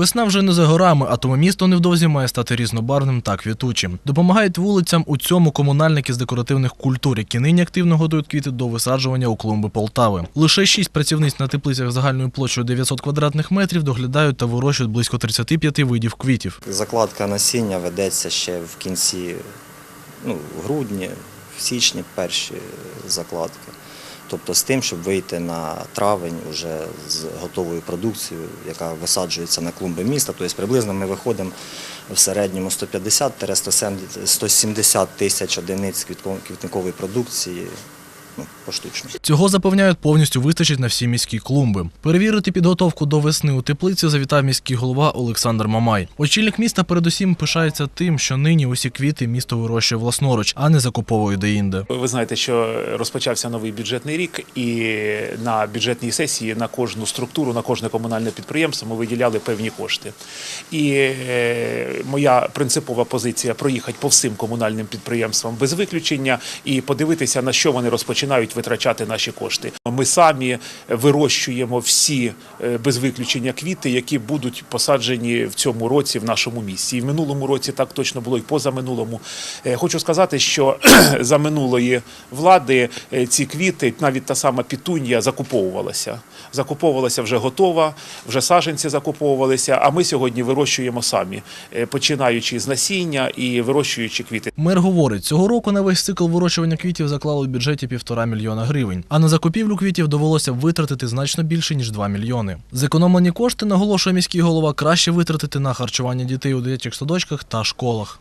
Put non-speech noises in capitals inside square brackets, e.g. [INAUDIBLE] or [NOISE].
Весна вже не за горами, а тому місто невдовзі має стати різнобарвним та квітучим. Допомагають вулицям у цьому комунальники з декоративних культур, які нині активно годують квіти до висаджування у клумби Полтави. Лише шість працівниць на теплицях загальною площею 900 квадратних метрів доглядають та вирощують близько 35 видів квітів. Закладка насіння ведеться ще в кінці ну, грудні, в січні перші закладки. Тобто з тим, щоб вийти на травень уже з готовою продукцією, яка висаджується на клумби міста. Тобто приблизно ми виходимо в середньому 150-170 тисяч одиниць квітникової продукції ну, поштучно. Цього запевняють повністю вистачить на всі міські клумби. Перевірити підготовку до весни у теплиці завітав міський голова Олександр Мамай. Очільник міста передусім пишається тим, що нині усі квіти місто вирощує власноруч, а не закуповує деінде. Ви знаєте, що розпочався новий бюджетний рік, і на бюджетній сесії на кожну структуру, на кожне комунальне підприємство ми виділяли певні кошти. І е, моя принципова позиція проїхати по всім комунальним підприємствам без виключення і подивитися, на що вони розпочинають витрачати наші кошти. Ми самі вирощуємо всі е, без виключення квіти, які будуть посаджені в цьому році в нашому місті. І в минулому році так точно було, і позаминулому. Е, Хочу сказати, що [CLEARS THROAT] за минулої влади е, ці квіти, навіть та сама пітунія, закуповувалася. Закуповувалася вже готова, вже саженці закуповувалися. А ми сьогодні вирощуємо самі, починаючи з насіння і вирощуючи квіти. Мер говорить, цього року на весь цикл вирощування квітів заклали в бюджеті півтора мільйона гривень. А на закупівлю квітів довелося витратити значно більше ніж 2 мільйони. Зекономлені кошти, наголошує міський голова, краще витратити на харчування дітей у дитячих садочках та школах.